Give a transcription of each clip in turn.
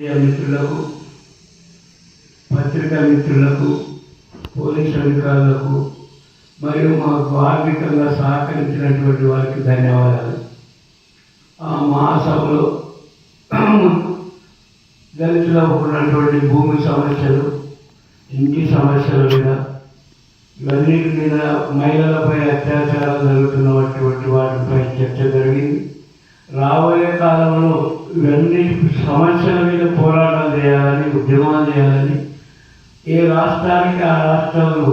మిత్రులకు పత్రికా మిత్రులకు పోలీస్ అధికారులకు మరియు మాకు ఆర్థికంగా సహకరించినటువంటి వారికి ధన్యవాదాలు. ఆ మహాసభలో దళితులకు ఉన్నటువంటి భూమి సమస్యలు ఇంటి సమస్యల మీద ఇవన్నీ మీద మహిళలపై అత్యాచారాలు జరుగుతున్నటువంటి వాటిపై చర్చ జరిగింది. రాబోయే కాలంలో ఇవన్నీ సమస్యల మీద పోరాటం చేయాలని ఉద్యమాలు చేయాలని ఏ రాష్ట్రానికి ఆ రాష్ట్రంలో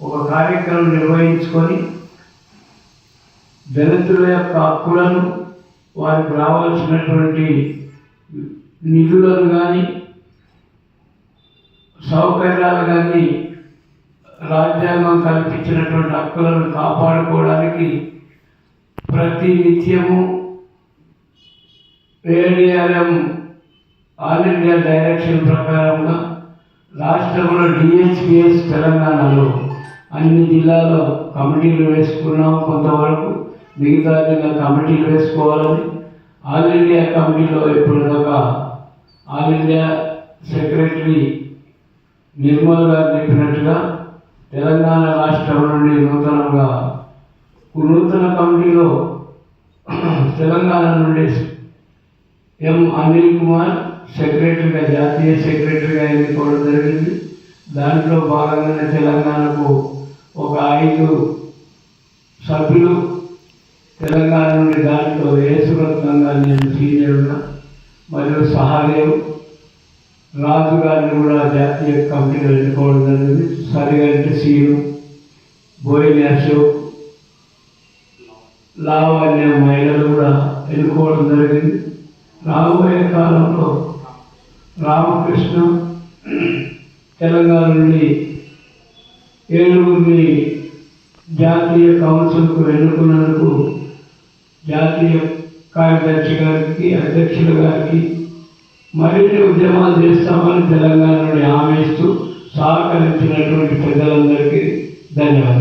ఒక కార్యక్రమం నిర్వహించుకొని దళితుల యొక్క హక్కులను వారికి రావాల్సినటువంటి నిధులను కానీ సౌకర్యాలు కానీ రాజ్యాంగం కల్పించినటువంటి హక్కులను కాపాడుకోవడానికి ప్రతి నిత్యము ఏడిఆర్ఎం ఆల్ ఇండియా డైరెక్షన్ ప్రకారంగా రాష్ట్రంలో డిహెచ్పిఎస్ తెలంగాణలో అన్ని జిల్లాలో కమిటీలు వేసుకున్నాం కొంతవరకు. మిగతా జిల్లా కమిటీలు వేసుకోవాలని ఆల్ ఇండియా కమిటీలో ఎప్పటిదాకా ఆల్ ఇండియా సెక్రటరీ నిర్మల్ గారు చెప్పినట్టుగా తెలంగాణ రాష్ట్రం నుండి నూతనంగా నూతన కమిటీలో తెలంగాణ నుండి ఎం అనిల్ కుమార్ సెక్రటరీగా జాతీయ సెక్రటరీగా ఎన్నుకోవడం జరిగింది. దాంట్లో భాగంగానే తెలంగాణకు ఒక ఐదు సభ్యులు తెలంగాణ నుండి దాంట్లో యేసురత్నంగా నేను సీనియర్గా మరియు సహాదేవ్ రాజు గారిని కూడా జాతీయ కమిటీలో ఎన్నుకోవడం జరిగింది. సరిగంటి సీను బోయిని అశోక్ లావణ్య మహిళలు కూడా ఎన్నుకోవడం జరిగింది. రాబోయే కాలంలో రామకృష్ణ తెలంగాణ నుండి ఏడుగురిని జాతీయ కౌన్సిల్కు ఎన్నుకున్నందుకు జాతీయ కార్యదర్శి గారికి అధ్యక్షుల గారికి మరిన్ని ఉద్యమాలు చేస్తామని తెలంగాణ నుండి హామీ ఇస్తూ సహకరించినటువంటి ప్రజలందరికీ ధన్యవాదాలు.